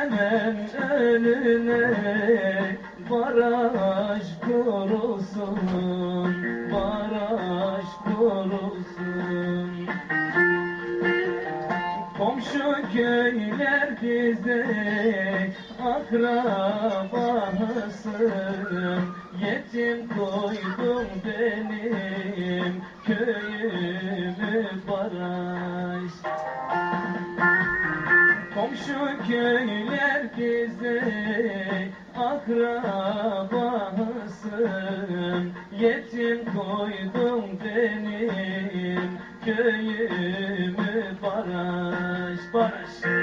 hemen önüne baraj kurulsun baraj kurulsun. Komşu köyler bize akrabasın yetim koydun benim köyümü baraj Komşu köyler bize akrabasın. Yetim koydum benim köyümü baraj baraj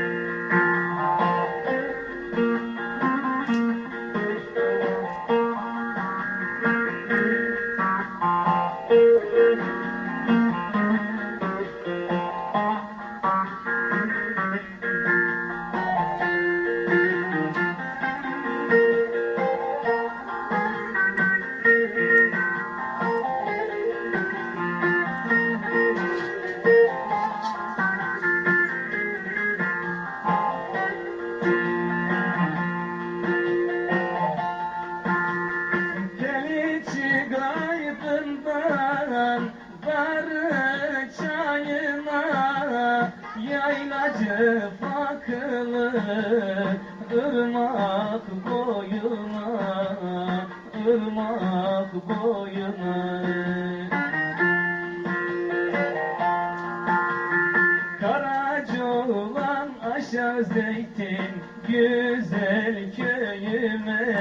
ırmak boyuna ırmak boyuna. Karaca olan aşağı zeytin güzel köyüme.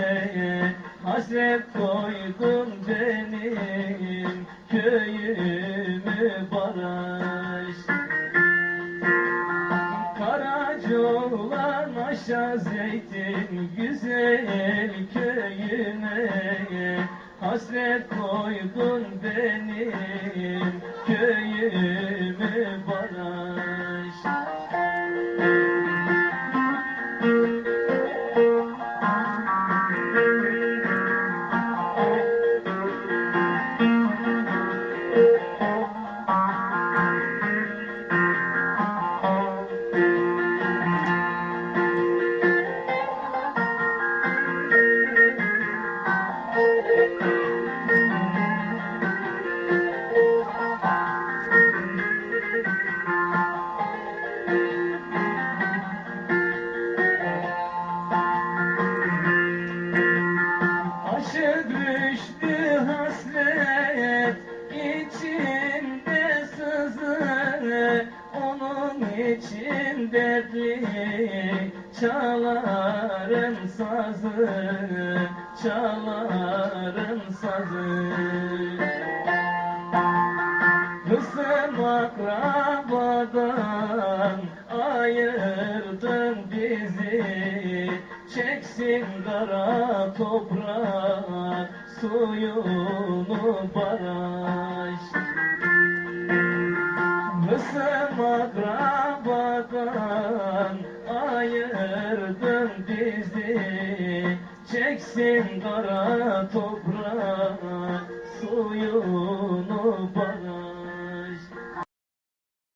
Hasret koydun benim köyümü baraj aşağı zeytin güzel köyüme Hasret koydun benim köyümü çalarım sazı Çalarım sazı. Kızım akrabadan ayırdın bizi. Çeksin kara toprak suyunu baraj. Kızım akrabadan Dökeceksin kara toprağa Suyunu bana